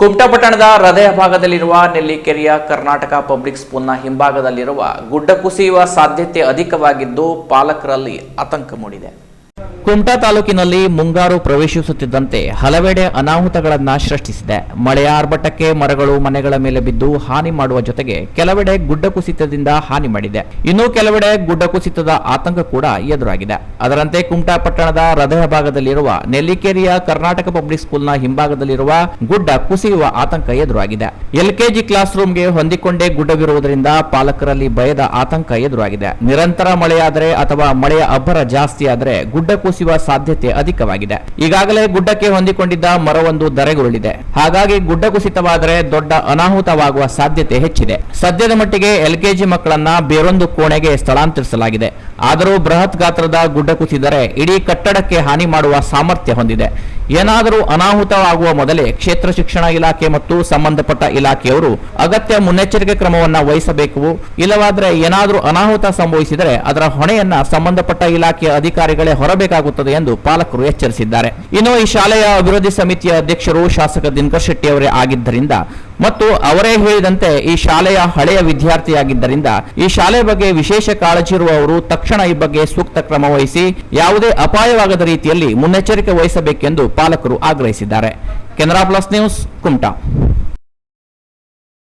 ಕುಮಟಾ ಪಟ್ಟಣದ ಹೃದಯ ಭಾಗದಲ್ಲಿರುವ ನೆಲ್ಲಿಕೆರೆಯ ಕರ್ನಾಟಕ ಪಬ್ಲಿಕ್ ಸ್ಕೂಲ್ನ ಹಿಂಭಾಗದಲ್ಲಿರುವ ಗುಡ್ಡ ಕುಸಿಯುವ ಸಾಧ್ಯತೆ ಅಧಿಕವಾಗಿದ್ದು ಪಾಲಕರಲ್ಲಿ ಆತಂಕ ಮೂಡಿದೆ. ಕುಮಟಾ ತಾಲೂಕಿನಲ್ಲಿ ಮುಂಗಾರು ಪ್ರವೇಶಿಸುತ್ತಿದ್ದಂತೆ ಹಲವೆಡೆ ಅನಾಹುತಗಳನ್ನ ಸೃಷ್ಟಿಸಿದೆ. ಮಳೆಯ ಆರ್ಭಟಕ್ಕೆ ಮರಗಳು ಮನೆಗಳ ಮೇಲೆ ಬಿದ್ದು ಹಾನಿ ಮಾಡುವ ಜೊತೆಗೆ ಕೆಲವೆಡೆ ಗುಡ್ಡ ಕುಸಿತದಿಂದ ಹಾನಿ ಮಾಡಿದೆ. ಇನ್ನು ಕೆಲವೆಡೆ ಗುಡ್ಡ ಕುಸಿತದ ಆತಂಕ ಕೂಡ ಎದುರಾಗಿದೆ. ಅದರಂತೆ ಕುಮಟಾ ಪಟ್ಟಣದ ಹೃದಯ ಭಾಗದಲ್ಲಿರುವ ನೆಲ್ಲಿಕೇರಿಯ ಕರ್ನಾಟಕ ಪಬ್ಲಿಕ್ ಸ್ಕೂಲ್ನ ಹಿಂಭಾಗದಲ್ಲಿರುವ ಗುಡ್ಡ ಕುಸಿಯುವ ಆತಂಕ ಎದುರಾಗಿದೆ. ಎಲ್ಕೆಜಿ ಕ್ಲಾಸ್ ರೂಮ್ಗೆ ಹೊಂದಿಕೊಂಡೇ ಗುಡ್ಡವಿರುವುದರಿಂದ ಪಾಲಕರಲ್ಲಿ ಭಯದ ಆತಂಕ ಎದುರಾಗಿದೆ. ನಿರಂತರ ಮಳೆಯಾದರೆ ಅಥವಾ ಮಳೆಯ ಅಬ್ಬರ ಜಾಸ್ತಿ ಆದರೆ ಗುಡ್ಡ ಕುಸಿಯುವ ಸಾಧ್ಯತೆ ಅಧಿಕವಾಗಿದೆ. ಈಗಾಗಲೇ ಗುಡ್ಡಕ್ಕೆ ಹೊಂದಿಕೊಂಡಿದ್ದ ಮರವೊಂದು ಧರೆಗುರುಳಿದೆ. ಹಾಗಾಗಿ ಗುಡ್ಡ ಕುಸಿತವಾದರೆ ದೊಡ್ಡ ಅನಾಹುತವಾಗುವ ಸಾಧ್ಯತೆ ಹೆಚ್ಚಿದೆ. ಸದ್ಯದ ಮಟ್ಟಿಗೆ ಎಲ್ಕೆಜಿ ಮಕ್ಕಳನ್ನ ಬೇರೊಂದು ಕೋಣೆಗೆ ಸ್ಥಳಾಂತರಿಸಲಾಗಿದೆ. ಆದರೂ ಬೃಹತ್ ಗಾತ್ರದ ಗುಡ್ಡ ಕುಸಿದರೆ ಇಡೀ ಕಟ್ಟಡಕ್ಕೆ ಹಾನಿ ಮಾಡುವ ಸಾಮರ್ಥ್ಯ ಹೊಂದಿದೆ. ಏನಾದರೂ ಅನಾಹುತವಾಗುವ ಮೊದಲೇ ಕ್ಷೇತ್ರ ಶಿಕ್ಷಣ ಇಲಾಖೆ ಮತ್ತು ಸಂಬಂಧಪಟ್ಟ ಇಲಾಖೆಯವರು ಅಗತ್ಯ ಮುನ್ನೆಚ್ಚರಿಕೆ ಕ್ರಮವನ್ನು ವಹಿಸಬೇಕು. ಇಲ್ಲವಾದರೆ ಏನಾದರೂ ಅನಾಹುತ ಸಂಭವಿಸಿದರೆ ಅದರ ಹೊಣೆಯನ್ನ ಸಂಬಂಧಪಟ್ಟ ಇಲಾಖೆಯ ಅಧಿಕಾರಿಗಳೇ ಹೊರಬೇಕಾಗುತ್ತದೆ ಎಂದು ಪಾಲಕರು ಎಚ್ಚರಿಸಿದ್ದಾರೆ. ಇನ್ನು ಈ ಶಾಲೆಯ ಅಭಿವೃದ್ಧಿ ಸಮಿತಿಯ ಅಧ್ಯಕ್ಷರು ಶಾಸಕ ದಿನಕರ್ ಶೆಟ್ಟಿ ಅವರೇ ಆಗಿದ್ದರಿಂದ ಮತ್ತು ಅವರೇ ಹೇಳಿದಂತೆ ಈ ಶಾಲೆಯ ಹಳೆಯ ವಿದ್ಯಾರ್ಥಿಯಾಗಿದ್ದರಿಂದ ಈ ಶಾಲೆ ಬಗ್ಗೆ ವಿಶೇಷ ಕಾಳಜಿ ಇರುವವರು ತಕ್ಷಣ ಈ ಬಗ್ಗೆ ಸೂಕ್ತ ಕ್ರಮ ವಹಿಸಿ ಯಾವುದೇ ಅಪಾಯವಾಗದ ರೀತಿಯಲ್ಲಿ ಮುನ್ನೆಚ್ಚರಿಕೆ ವಹಿಸಬೇಕೆಂದು ಪಾಲಕರು ಆಗ್ರಹಿಸಿದ್ದಾರೆ. Canara plus news, Kumta.